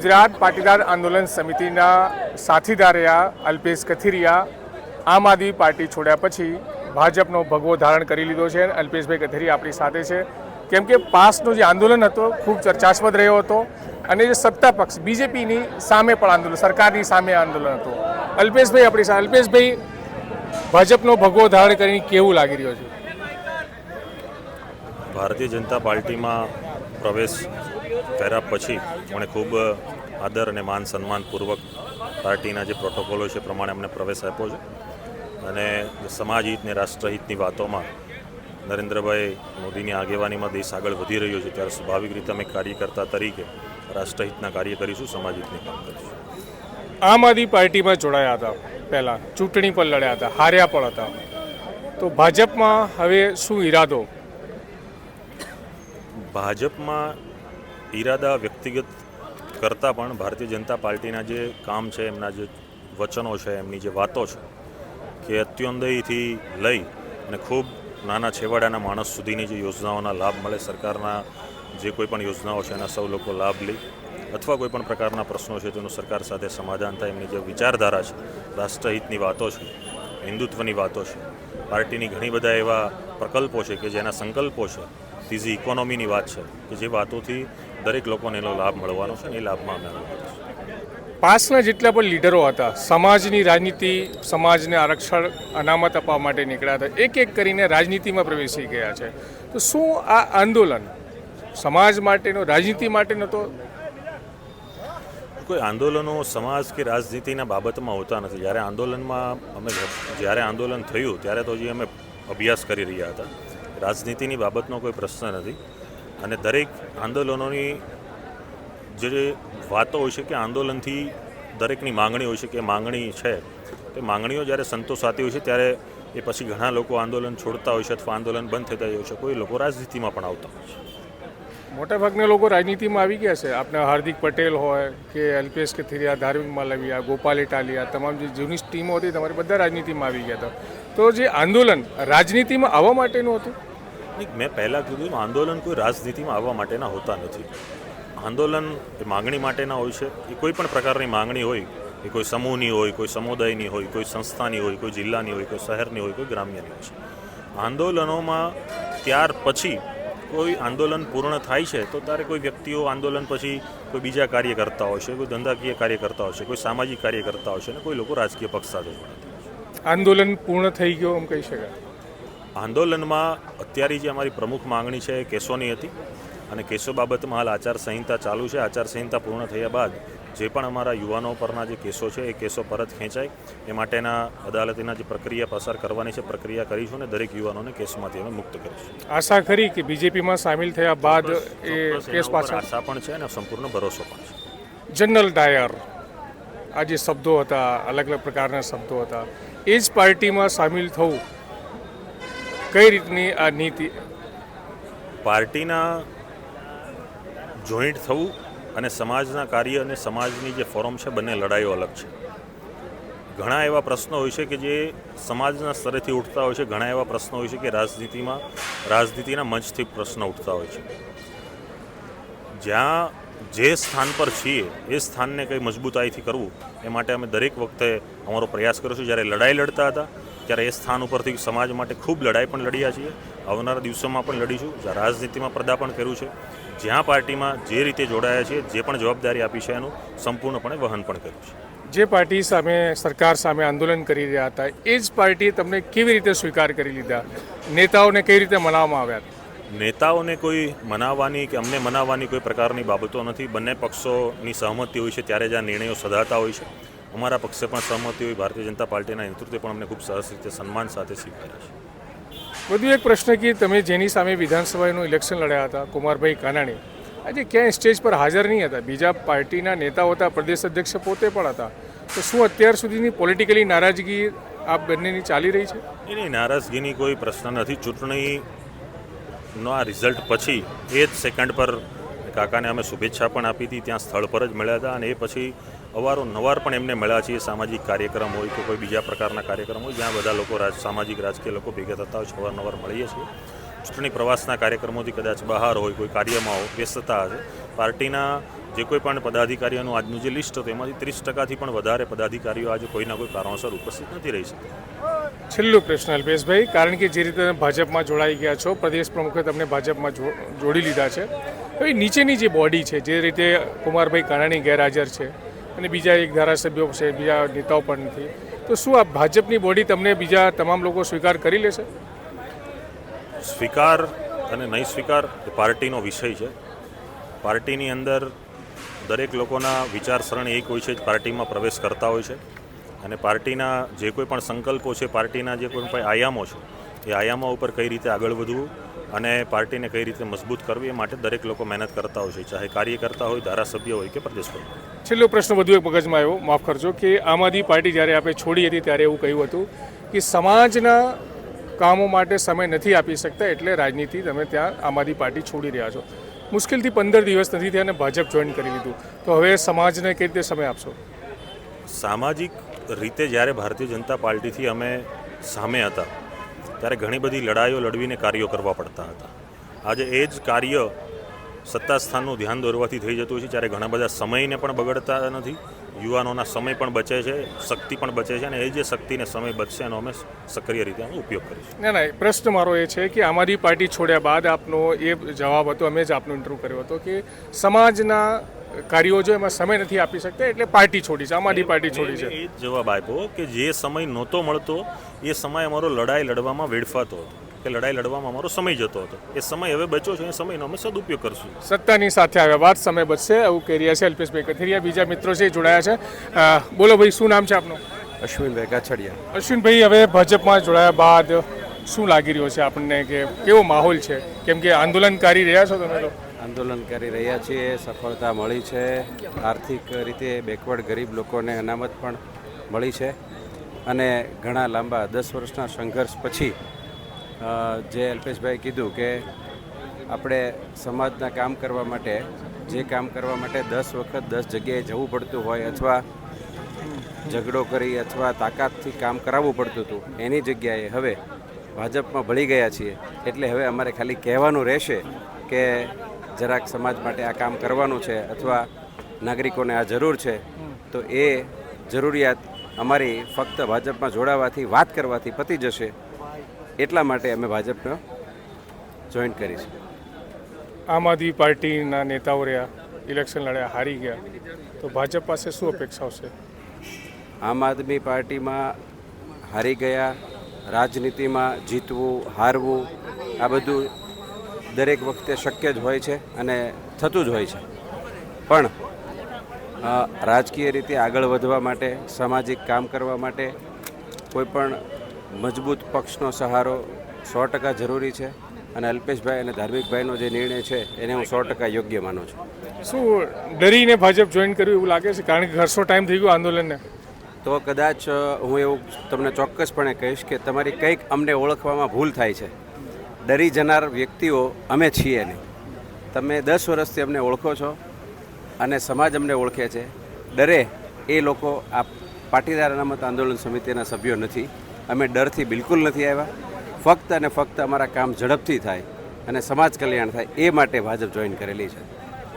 ગુજરાત પાટીદાર આંદોલન સમિતિના સાથીદાર અલ્પેશ કથિરિયા આમ આદમી પાર્ટી છોડ્યા પછી ભાજપનો ભગવો ધારણ કરી લીધો છે અલ્પેશભાઈ કથિરિયા આપણી સાથે છે. કેમ કે પાસનો જે આંદોલન હતો ખૂબ ચર્ચાસ્પદ રહ્યો હતો અને જે સત્તા પક્ષ, બીજેપીની સામે પણ આંદોલન, સરકારની સામે આંદોલન હતું. અલ્પેશભાઈ આપણી સાથે, અલ્પેશભાઈ, ભાજપનો ભગવો ધારણ કરીને કેવું લાગી રહ્યો છે? ભારતીય જનતા પાર્ટીમાં પ્રવેશ કર્યા પછી મને ખૂબ આદર અને માન સન્માનપૂર્વક પાર્ટીના જે પ્રોટોકોલો છે એ પ્રમાણે અમને પ્રવેશ આપ્યો છે. અને સમાજ હિત ને રાષ્ટ્રહિતની વાતોમાં નરેન્દ્રભાઈ મોદીની આગેવાનીમાં દેશ આગળ વધી રહ્યો છે ત્યારે સ્વાભાવિક રીતે અમે કાર્યકર્તા તરીકે રાષ્ટ્રહિતના કાર્ય કરીશું સમાજ હિતની કામ કરીશું. આમ આદમી પાર્ટીમાં જોડાયા હતા પહેલાં ચૂંટણી પર લડ્યા હતા હાર્યા પણ હતા. તો ભાજપમાં હવે શું ઈરાદો? ભાજપમાં ઈરાદા વ્યક્તિગત કરતાં પણ ભારતીય જનતા પાર્ટીના જે કામ છે, એમના જે વચનો છે, એમની જે વાતો છે, કે અત્યોદયથી લઈ અને ખૂબ નાના છેવાડાના માણસ સુધીની જે યોજનાઓના લાભ મળે, સરકારના જે કોઈ પણ યોજનાઓ છે, એના સૌ લોકો લાભ લે અથવા કોઈ પણ પ્રકારના પ્રશ્નો છે, તેનું સરકાર સાથે સમાધાન થાય, એમની જે વિચારધારા છે, રાષ્ટ્રહિતની વાતો છે, હિન્દુત્વની વાતો છે, પાર્ટીની ઘણી બધા એવા પ્રકલ્પો છે કે જેના સંકલ્પો છે તીજી ઇકોનોમીની વાત છે, કે જે વાતોથી દરેક લોકોને એનો લાભ મળવાનો છે એ લાભમાં અમે પાસના જેટલા પણ લીડરો હતા સમાજની રાજનીતિ સમાજને આરક્ષણ અનામત આપવા માટે નીકળ્યા હતા એક એક કરીને રાજનીતિમાં પ્રવેશી ગયા છે. તો શું આ આંદોલન સમાજ માટેનો રાજનીતિ માટેનો તો કોઈ આંદોલનો સમાજ કે રાજનીતિના બાબતમાં હોતા નથી. જ્યારે આંદોલનમાં અમે જ્યારે આંદોલન થયું ત્યારે તો હજી અમે અભ્યાસ કરી રહ્યા હતા. રાજનીતિની બાબતનો કોઈ પ્રશ્ન નથી. અને દરેક આંદોલનોની જે વાતો હોય છે કે આંદોલનથી દરેકની માંગણી હોય છે કે માંગણી છે, તે માંગણીઓ જ્યારે સંતોષાતી હોય છે, ત્યારે એ પછી ઘણા લોકો આંદોલન છોડતા હોય છે અથવા આંદોલન બંધ થતા હોય છે, કોઈ લોકો રાજનીતિમાં પણ આવતા હોય છે. મોટાભાગના લોકો રાજનીતિમાં આવી ગયા છે. આપણે હાર્દિક પટેલ હોય કે અલ્પેશ કથિરિયા, ધાર્મિક માલવિયા, ગોપાલ ઇટાલિયા, તમામ જે જૂની ટીમો હતી, તમારી બધા રાજનીતિમાં આવી ગયા હતા. તો જે આંદોલન રાજનીતિમાં આવવા માટેનું હતું? નહીં, મેં પહેલાં કીધું આંદોલન કોઈ રાજનીતિમાં આવવા માટેના હોતા નથી. આંદોલન એ માગણી માટેના હોય છે. એ કોઈ પણ પ્રકારની માગણી હોય એ કોઈ સમૂહની હોય કોઈ સમુદાયની હોય કોઈ સંસ્થાની હોય કોઈ જિલ્લાની હોય કોઈ શહેરની હોય કોઈ ગ્રામ્યની હોય છે. આંદોલનોમાં ત્યાર પછી કોઈ આંદોલન પૂર્ણ થાય છે તો ત્યારે કોઈ વ્યક્તિઓ આંદોલન પછી કોઈ બીજા કાર્ય કરતા હોય છે કોઈ ધંધાકીય કાર્ય કરતા હોય છે કોઈ સામાજિક કાર્ય કરતા હોય છે અને કોઈ લોકો રાજકીય પક્ષ સાથે આંદોલન પૂર્ણ થઈ ગયો એમ કહી શકાય. આંદોલનમાં અત્યારે જે અમારી પ્રમુખ માંગણી છે એ કેસોની હતી અને કેસો બાબતમાં હાલ આચારસંહિતા ચાલુ છે. આચારસંહિતા પૂર્ણ થયા બાદ જે પણ અમારા યુવાનો પરના જે કેસો છે એ કેસો પરત ખેંચાય. એ માટેના અદાલતીના જે પ્રક્રિયા પસાર કરવાની છે પ્રક્રિયા કરીશું અને દરેક યુવાનોને કેસમાંથી અમે મુક્ત કરીશું. આશા ખરી કે બીજેપીમાં સામેલ થયા બાદ એ કેસ પાછળ આશા પણ છે અને સંપૂર્ણ ભરોસો પણ છે. જનરલ ડાયર આ જે શબ્દો હતા અલગ અલગ પ્રકારના શબ્દો હતા એ જ પાર્ટીમાં સામેલ થવું કઈ રીતની આ નીતિ? પાર્ટીના જોઈન્ટ થવું અને સમાજના કાર્ય અને સમાજની જે ફોરમ છે, બંને લડાઈઓ અલગ છે. ઘણા એવા પ્રશ્નો હોય છે કે જે સમાજના સ્તરેથી ઉઠતા હોય છે, ઘણા એવા પ્રશ્નો હોય છે કે રાજનીતિમાં, રાજનીતિના મંચથી પ્રશ્નો ઉઠતા હોય છે. જ્યાં જે સ્થાન પર છીએ, એ સ્થાનને કંઈ મજબૂતાઈથી કરવું, એ માટે અમે દરેક વખતે અમારો પ્રયાસ કરીશું જ્યારે લડાઈ લડતા હતા ત્યારે એ સ્થાન ઉપરથી સમાજ માટે ખૂબ લડાઈ પણ લડ્યા છીએ. આવનારા દિવસોમાં પણ લડીશું. રાજનીતિમાં પદાર્પણ કર્યું છે જ્યાં પાર્ટીમાં જે રીતે જોડાયા છે જે પણ જવાબદારી આપી છે એનું સંપૂર્ણપણે વહન પણ કર્યું છે. જે પાર્ટી સામે સરકાર સામે આંદોલન કરી રહ્યા હતા એ જ પાર્ટીએ તમને કેવી રીતે સ્વીકાર કરી લીધા? નેતાઓને કઈ રીતે મનાવવામાં આવ્યા? નેતાઓને કોઈ મનાવવાની કે અમને મનાવવાની કોઈ પ્રકારની બાબતો નથી. બંને પક્ષોની સહમતિ હોય છે ત્યારે જ આ નિર્ણયો સધાતા હોય છે. અમારા પક્ષે પણ સહમતિ હોય ભારતીય જનતા પાર્ટીના નેતૃત્વે પણ અમને ખૂબ સરસ રીતે સન્માન સાથે સ્વીકાર્યા છે. વધુ એક પ્રશ્ન કે તમે જેની સામે વિધાનસભાનું ઇલેક્શન લડ્યા હતા કુમારભાઈ કાનાણી આજે ક્યાંય સ્ટેજ પર હાજર નહીં હતા? બીજા પાર્ટીના નેતાઓ હતા પ્રદેશ અધ્યક્ષ પોતે પણ હતા. તો શું અત્યાર સુધીની પોલિટિકલી નારાજગી આ બંનેની ચાલી રહી છે? એની નારાજગીની કોઈ પ્રશ્ન નથી. ચૂંટણીનો આ રિઝલ્ટ પછી એ જ સેકન્ડ પર કાકાને અમે શુભેચ્છા પણ આપી હતી. ત્યાં સ્થળ પર જ મળ્યા હતા અને એ પછી અવારો નવાર પણ એમને મળ્યા છીએ સામાજિક કાર્યક્રમ હોય કે કોઈ બીજા પ્રકારના કાર્યક્રમ હોય, જ્યાં બધા લોકો રાજ, સામાજિક રાજકીય લોકો ભેગા થતા હોય અવારનવાર મળીએ છીએ. ચૂંટણી પ્રવાસના કાર્યક્રમોથી કદાચ બહાર હોય, કોઈ કાર્યમાં હોય, વ્યસ્તતા હશે. પાર્ટીના જે કોઈ પણ પદાધિકારીઓનું આજનું જે લિસ્ટ હતું, એમાંથી ત્રીસ ટકાથી પણ વધારે પદાધિકારીઓ આજે કોઈના કોઈ કારણોસર ઉપસ્થિત નથી રહી શકતા. છેલ્લો પ્રશ્ન, અલ્પેશભાઈ, કારણ કે જે રીતે ભાજપમાં જોડાઈ ગયા છો, પ્રદેશ પ્રમુખે તમને ભાજપમાં જોડી લીધા છે. હવે નીચેની જે બોડી છે, જે રીતે કુમારભાઈ કાનાણી ગેરહાજર છે અને બીજા એક ધારાસભ્યો છે, બીજા નેતાઓ પણ નથી. તો શું આ ભાજપની બોડી તમને બીજા તમામ લોકો સ્વીકાર કરી લેશે? સ્વીકાર અને નહીં સ્વીકાર એ પાર્ટીનો વિષય છે. પાર્ટીની અંદર દરેક લોકોના વિચારસરણી એક હોય છે, જ પાર્ટીમાં પ્રવેશ કરતા હોય છે. અને પાર્ટીના જે કોઈ પણ સંકલ્પો છે, પાર્ટીના જે કોઈ પણ આયામો છે એ આયામો ઉપર કઈ રીતે આગળ વધવું અને પાર્ટીને કઈ રીતે મજબૂત કરવી એ માટે દરેક લોકો મહેનત કરતા હોય છે. ચાહે કાર્યકર્તા હોય ધારાસભ્ય હોય કે પ્રદેશ હોય. છેલ્લો પ્રશ્ન વધુ એક મગજમાં આવ્યો. માફ કરજો કે આમ આદમી પાર્ટી જ્યારે આપણે છોડી હતી ત્યારે એવું કહ્યું હતું કે સમાજના કામો માટે સમય નથી આપી શકતા એટલે રાજનીતિ તમે ત્યાં આમ આદમી પાર્ટી છોડી રહ્યા છો. મુશ્કેલથી પંદર દિવસ નથી થયા અને ભાજપ જોઈન કરી લીધું. તો હવે સમાજને કઈ રીતે સમય આપશો? સામાજિક રીતે જ્યારે ભારતીય જનતા પાર્ટીથી અમે સામે હતા ત્યારે ઘણી બધી લડાઈઓ લડવીને કાર્યો કરવા પડતા હતા. આજે એ જ કાર્ય સત્તાસ્થાનનું ધ્યાન દોરવાથી થઈ જતું હોય છે ત્યારે ઘણા બધા સમયને પણ બગડતા નથી. યુવાનોના સમય પણ બચે છે, શક્તિ પણ બચે છે, અને એ જે શક્તિને સમય બચશે એનો અમે સક્રિય રીતે ઉપયોગ કરીશું ના ના પ્રશ્ન મારો એ છે કે અમારી પાર્ટી છોડ્યા બાદ આપનો એ જવાબ હતો, અમે જ આપનો ઇન્ટરવ્યૂ કર્યો હતો કે સમાજના કાર્યો જો એમાં સમય નથી આપી શકતા એટલે પાર્ટી છોડી છે આમ આદમી પાર્ટી છોડી છે. એ જવાબ આપ્યો કે જે સમય નહોતો મળતો એ સમય અમારો લડાઈ લડવામાં વેડફાતો હતો કે લડાઈ લડવામાં અમારો સમય જતો હતો. એ સમય હવે બચ્યો છે એ સમયનો અમે સદુપયોગ કરશું. સત્તાની સાથે આવ્યા વાત સમય બચશે એવું કહી રહ્યા છે અલ્પેશભાઈ કથિરિયા. બીજા મિત્રો છે જોડાયા છે. બોલો ભાઈ શું નામ છે આપનું? અશ્વિનભાઈ કાછડિયા અશ્વિનભાઈ હવે ભાજપમાં જોડાયા બાદ શું લાગી રહ્યો છે આપણને કે કેવો માહોલ છે? કેમ કે આંદોલન કરી રહ્યા છો તમે તો. આંદોલન કરી રહ્યા છીએ, સફળતા મળી છે. આર્થિક રીતે બેકવર્ડ ગરીબ લોકોને અનામત પણ મળી છે. અને ઘણા લાંબા દસ વર્ષના સંઘર્ષ પછી જે અલ્પેશભાઈ કીધું કે આપણે સમાજના કામ કરવા માટે, જે કામ કરવા માટે દસ વખત દસ જગ્યાએ જવું પડતું હોય અથવા ઝઘડો કરી અથવા તાકાતથી કામ કરાવવું પડતું હતું, એની જગ્યાએ હવે ભાજપમાં ભળી ગયા છીએ. એટલે હવે અમારે ખાલી કહેવાનું રહેશે કે જરાક સમાજ માટે આ કામ કરવાનું છે અથવા નાગરિકોને આ જરૂર છે તો એ જરૂરિયાત અમારી ફક્ત ભાજપમાં જોડાવાથી વાત કરવાથી પતી જશે. એટલા માટે અમે ભાજપનો જોઈન કરીશું. આમ આદમી પાર્ટીના નેતાઓ રહ્યા ઇલેક્શન લડ્યા હારી ગયા તો ભાજપ પાસે શું અપેક્ષાઓ છે આમ આદમી પાર્ટીમાં હારી ગયા રાજનીતિમાં જીતવું હારવું આ બધું દરેક વખતે શક્ય જ હોય છે અને થતું જ હોય છે. પણ રાજકીય રીતે આગળ વધવા માટે સામાજિક કામ કરવા માટે કોઈપણ મજબૂત પક્ષનો સહારો સો ટકા જરૂરી છે અને અલ્પેશભાઈ અને ધાર્મિકભાઈનો જે નિર્ણય છે એને હું સો ટકા યોગ્ય માનું છું. શું ડરીને ભાજપ જોઈન કર્યું એવું લાગે છે? કારણ કે ઘરસો ટાઈમ થઈ ગયો આંદોલનને. તો કદાચ હું એવું તમને ચોક્કસપણે કહીશ કે તમારી કંઈક અમને ઓળખવામાં ભૂલ થાય છે. ડરી જનાર વ્યક્તિઓ અમે છીએ નહીં. તમે દસ વર્ષથી અમને ઓળખો છો અને સમાજ અમને ઓળખે છે. ડરે એ લોકો આ પાટીદાર અનામત આંદોલન સમિતિના સભ્યો નથી. અમે ડરથી બિલકુલ નથી આવ્યા. ફક્ત અને ફક્ત અમારા કામ ઝડપથી થાય અને સમાજ કલ્યાણ થાય એ માટે ભાજપ જોઈન કરેલી છે.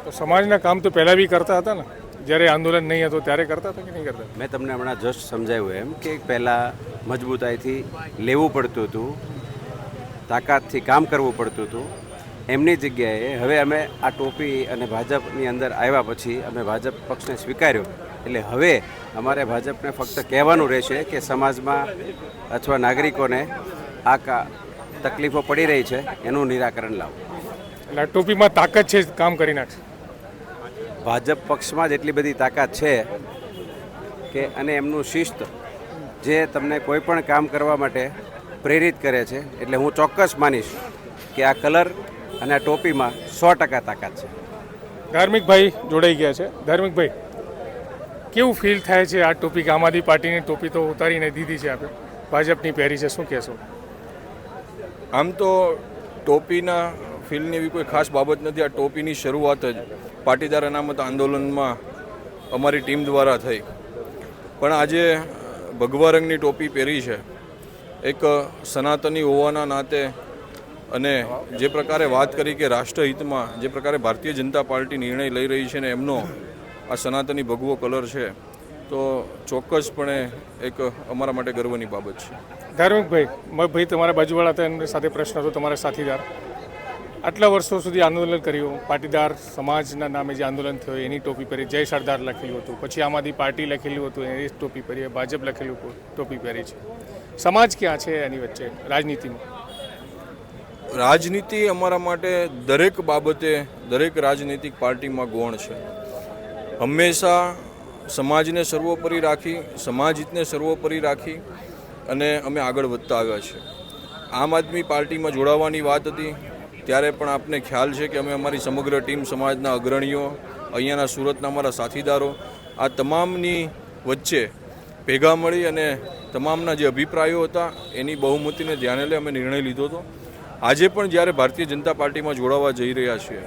તો સમાજના કામ તો પહેલાં બી કરતા હતા ને? જ્યારે આંદોલન નહીં હતું ત્યારે કરતા હતા કે નહીં કરતા? મેં તમને હમણાં જસ્ટ સમજાવ્યું એમ કે પહેલાં મજબૂતાઈથી લેવું પડતું હતું. તાકાતથી કામ કરવું પડતું હતું. એમની જગ્યાએ હવે અમે આ ટોપી અને ભાજપની અંદર આવ્યા પછી અમે ભાજપ પક્ષને સ્વીકાર્યો. એટલે હવે અમારે ભાજપને ફક્ત કહેવાનું રહેશે કે સમાજમાં અથવા નાગરિકોને આ કા તકલીફો પડી રહી છે એનું નિરાકરણ લાવો. એટલે ટોપીમાં તાકાત છે કામ કરી નાખશે. ભાજપ પક્ષમાં જ એટલી બધી તાકાત છે કે અને એમનું શિસ્ત જે તમને કોઈ પણ કામ કરવા માટે પ્રેરિત કરે છે એટલે હું ચોક્કસ માનીશ કે આ કલર અને આ ટોપીમાં સો ટકા તાકાત છે. ધાર્મિકભાઈ જોડાઈ ગયા છે. ધાર્મિકભાઈ કેવું ફીલ થાય છે આ ટોપી? આમ આદમી પાર્ટીની ટોપી તો ઉતારીને દીધી છે આપણે ભાજપની પહેરી છે શું કહેશો? આમ તો ટોપીના ફીલની એવી કોઈ ખાસ બાબત નથી. આ ટોપીની શરૂઆત જ પાટીદાર અનામત આંદોલનમાં અમારી ટીમ દ્વારા થઈ. પણ આજે ભગવા રંગની ટોપી પહેરી છે. એક સનાતની હોવાના નાતે અને જે પ્રકારે વાત કરી કે રાષ્ટ્રહિતમાં, જે પ્રકારે ભારતીય જનતા પાર્ટી નિર્ણય લઈ રહી છે ને એમનો આ સનાતની ભગવો કલર છે, તો ચોક્કસપણે એક અમારા માટે ગર્વની બાબત છે. ધાર્મિકભાઈ ભાઈ તમારા બાજુવાળા હતા એમની સાથે પ્રશ્ન હતો, તમારા સાથીદાર. આટલા વર્ષો સુધી આંદોલન કર્યું. પાટીદાર સમાજના નામે જે આંદોલન થયું, એની ટોપી પહેરી જય સરદાર લખેલું હતું. પછી આમ આદમી પાર્ટી લખેલું હતું, એની ટોપી પહેરી ભાજપ લખેલું ટોપી પહેરી છે. સમાજ ક્યાં છે એની વચ્ચે? રાજનીતિમાં. રાજનીતિ અમારા માટે દરેક બાબતે દરેક રાજનીતિક પાર્ટીમાં ગૌણ છે. હંમેશા સમાજને સર્વોપરી રાખી, સમાજ હિતને સર્વોપરી રાખી અને અમે આગળ વધતા આવ્યા છે આમ આદમી પાર્ટીમાં જોડાવાની વાત હતી. ત્યારે પણ આપને ખ્યાલ છે કે અમે અમારી સમગ્ર ટીમ, સમાજના અગ્રણીઓ, અહીંયાના સુરતના અમારા સાથીદારો, આ તમામની વચ્ચે ભેગા મળી અને તમામના જે અભિપ્રાયો હતા એની બહુમતીને ધ્યાને લઈ અમે નિર્ણય લીધો હતો. આજે પણ જ્યારે ભારતીય જનતા પાર્ટીમાં જોડાવા જઈ રહ્યા છીએ,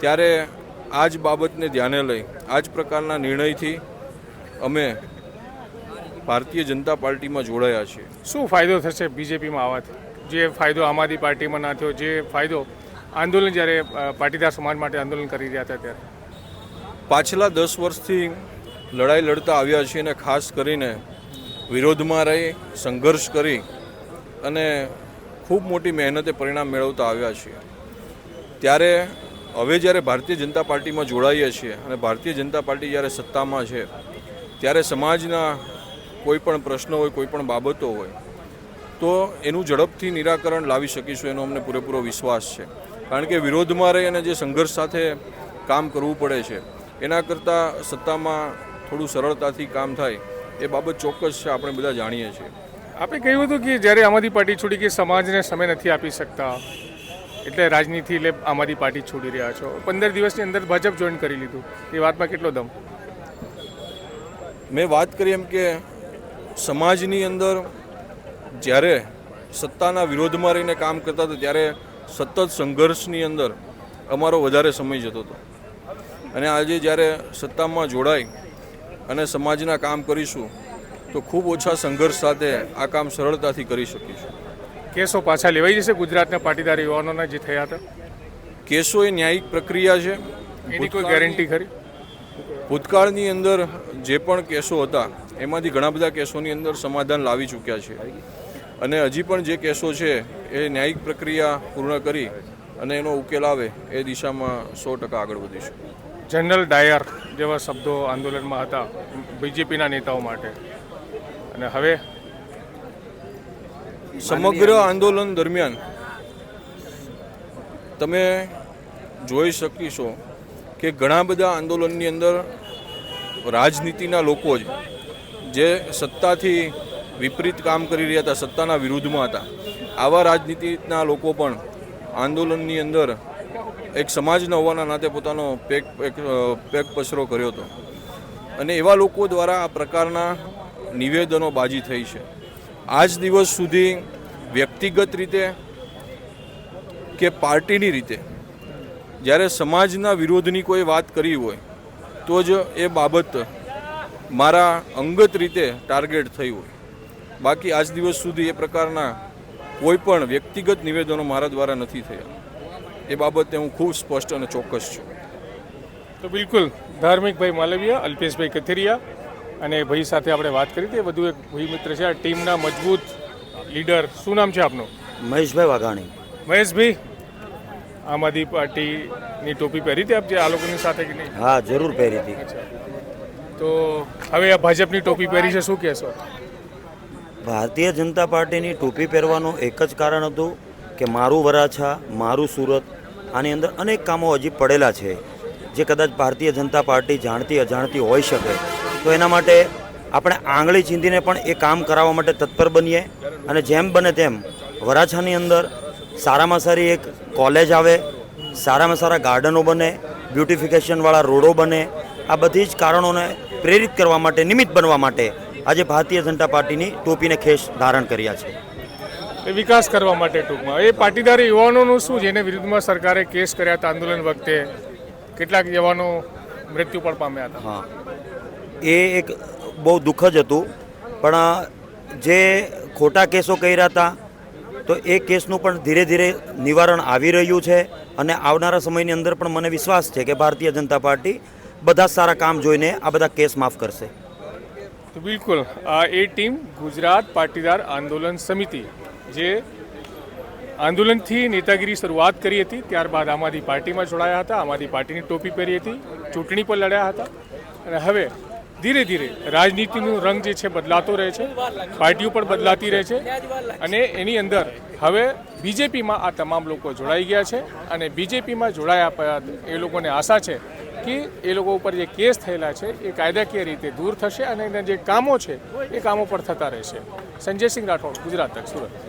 ત્યારે આ જ બાબતને ધ્યાને લઈ, આ જ પ્રકારના નિર્ણયથી અમે ભારતીય જનતા પાર્ટીમાં જોડાયા છીએ. શું ફાયદો થશે બીજેપીમાં આવવાથી જે ફાયદો આમ આદમી પાર્ટીમાં ના થયો, જે ફાયદો આંદોલન જ્યારે પાટીદાર સમાજ માટે આંદોલન કરી રહ્યા હતા ત્યારે. પાછલા દસ વર્ષથી લડાઈ લડતા આવ્યા છીએ અને ખાસ કરીને વિરોધમાં રહી, સંઘર્ષ કરી અને ખૂબ મોટી મહેનતે પરિણામ મેળવતા આવ્યા છીએ. ત્યારે હવે જ્યારે ભારતીય જનતા પાર્ટીમાં જોડાઈએ છીએ અને ભારતીય જનતા પાર્ટી જ્યારે સત્તામાં છે, ત્યારે સમાજના કોઈ પણ પ્રશ્નો હોય, કોઈ પણ બાબતો હોય તો એનું ઝડપથી નિરાકરણ લાવી શકીશું એનો અમને પૂરેપૂરો વિશ્વાસ છે. કારણ કે વિરોધમાં રહી અને જે સંઘર્ષ સાથે કામ કરવું પડે છે એના કરતાં સત્તામાં થોડું સરળતાથી કામ થાય એ બાબત ચોક્કસ છે આપણે બધા જાણીએ છીએ. આપણે કહ્યું હતું કે જ્યારે આમ આદમી પાર્ટી છોડી કે સમાજને સમય નથી આપી શકતા એટલે રાજનીતિ એટલે આમ આદમી પાર્ટી છોડી રહ્યા છો. પંદર દિવસની અંદર ભાજપ જોઈન કરી લીધું. એ વાતમાં કેટલો દમ? મેં વાત કરી એમ કે સમાજની અંદર જ્યારે સત્તાના વિરોધમાં રહીને કામ કરતા હતા ત્યારે સતત સંઘર્ષની અંદર અમારો વધારે સમય જતો હતો. અને આજે જ્યારે સત્તામાં જોડાઈ અને સમાજના કામ કરીશું તો ખૂબ ઓછા સંઘર્ષ સાથે આ કામ સરળતાથી કરી શકીશું. કેસો પાછા લેવાઈ જશે ગુજરાતના પાટીદાર યુવાનોના જે થયા હતા? કેસો એ ન્યાયિક પ્રક્રિયા છે. એની કોઈ ગેરંટી ખરી? ભૂતકાળની અંદર જે પણ કેસો હતા એમાંથી ઘણા બધા કેસોની અંદર સમાધાન લાવી ચૂક્યા છે. અને હજી પણ જે કેસો છે એ ન્યાયિક પ્રક્રિયા પૂર્ણ કરી અને એનો ઉકેલ આવે એ દિશામાં સો ટકા આગળ વધીશું. જનરલ ડાયર જેવા શબ્દો આંદોલનમાં હતા બીજેપીના નેતાઓ માટે. અને હવે સમગ્ર આંદોલન દરમિયાન તમે જોઈ શકીશો કે ઘણા બધા આંદોલનની અંદર રાજનીતિના લોકો જ જે સત્તાથી વિપરીત કામ કરી રહ્યા હતા, સત્તાના વિરુદ્ધમાં હતા. આવા રાજનીતિના લોકો પણ આંદોલનની અંદર એક સમાજના હોવાના નાતે પોતાનો પેક પેક પેક પસરો કર્યો હતો. અને એવા લોકો દ્વારા આ પ્રકારના નિવેદનો બાજી થઈ છે. આજ દિવસ સુધી વ્યક્તિગત રીતે કે પાર્ટીની રીતે જ્યારે સમાજના વિરોધની કોઈ વાત કરી હોય, તો જ એ બાબત મારા અંગત રીતે ટાર્ગેટ થઈ હોય. બાકી આજ દિવસ સુધી એ પ્રકારના કોઈ પણ વ્યક્તિગત નિવેદનો મારા દ્વારા નથી થયા. એ બાબતે હું ખૂબ સ્પષ્ટ અને ચોક્કસ છું. તો બિલકુલ ધાર્મિકભાઈ માલવિયા અલ્પેશભાઈ કથિરિયા અને ભાઈ સાથે આપણે વાત કરી હતી. વધુ એક ભાઈ મિત્ર છે. આ ટીમના મજબૂત લીડર શું નામ છે આપનું? મહેશભાઈ વાઘાણી. મહેશભાઈ આમ આદમી પાર્ટીની ટોપી પહેરી હતી આપ જે આ લોકોની સાથે કે નહીં? હા જરૂર પહેરી હતી. તો હવે આ ભાજપની ટોપી પહેરી છે શું કહેશો? ભારતીય જનતા પાર્ટીની ટોપી પહેરવાનું એક જ કારણ હતું કે મારું વરાછા, મારું સુરત આની અંદર અનેક કામો હજી પડેલા છે. જે કદાચ ભારતીય જનતા પાર્ટી જાણતી, અજાણતી હોઈ શકે. તો એના માટે આપણે આંગળી ચીંધીને પણ એ કામ કરાવવા માટે તત્પર બનીએ અને જેમ બને તેમ વરાછાની અંદર સારામાં સારી એક કોલેજ આવે, સારામાં સારા ગાર્ડનો બને, બ્યુટિફિકેશનવાળા રોડો બને, આ બધી જ કારણોને પ્રેરિત કરવા માટે, નિમિત્ત બનવા માટે આજે ભારતીય જનતા પાર્ટીની ટોપીને ખેસ ધારણ કર્યા છે. એ વિકાસ કરવા માટે ટૂંકમાં. એ પાટીદાર યુવાનોનું શું જેને વિરુદ્ધમાં સરકારે કેસ કર્યા હતા આંદોલન વખતે. કેટલાક યુવાનો મૃત્યુ પણ પામ્યા હતા. હા. એ એક બહુ દુઃખ જ હતું. પણ જે ખોટા કેસો કર્યા હતા તો એ કેસનું પણ ધીરે ધીરે નિવારણ આવી રહ્યું છે અને આવનારા સમયની અંદર પણ મને વિશ્વાસ છે કે ભારતીય જનતા પાર્ટી બધા સારા કામ જોઈને આ બધા કેસ માફ કરશે. બિલકુલ, આ એ ટીમ ગુજરાત પાટીદાર આંદોલન સમિતિ, જે આંદોલનથી નેતાગીરી શરૂઆત કરી હતી, ત્યારબાદ આમ આદમી પાર્ટીમાં જોડાયા હતા, આમ આદમી પાર્ટીની ટોપી પહેરી હતી, ચૂંટણી પર લડ્યા હતા. અને હવે ધીરે ધીરે રાજનીતિનો રંગ જે છે બદલાતો રહે છે, પાર્ટીઓ પણ બદલાતી રહે છે અને એની અંદર હવે બીજેપીમાં આ તમામ લોકો જોડાઈ ગયા છે અને બીજેપીમાં જોડાયા એ લોકોને આશા છે કે એ લોકો ઉપર જે કેસ થયેલા છે, એ કાયદાકીય રીતે દૂર થશે અને એના જે કામો છે, એ કામો પણ થતા રહેશે. સંજયસિંહ રાઠોડ, ગુજરાત તક, સુરત.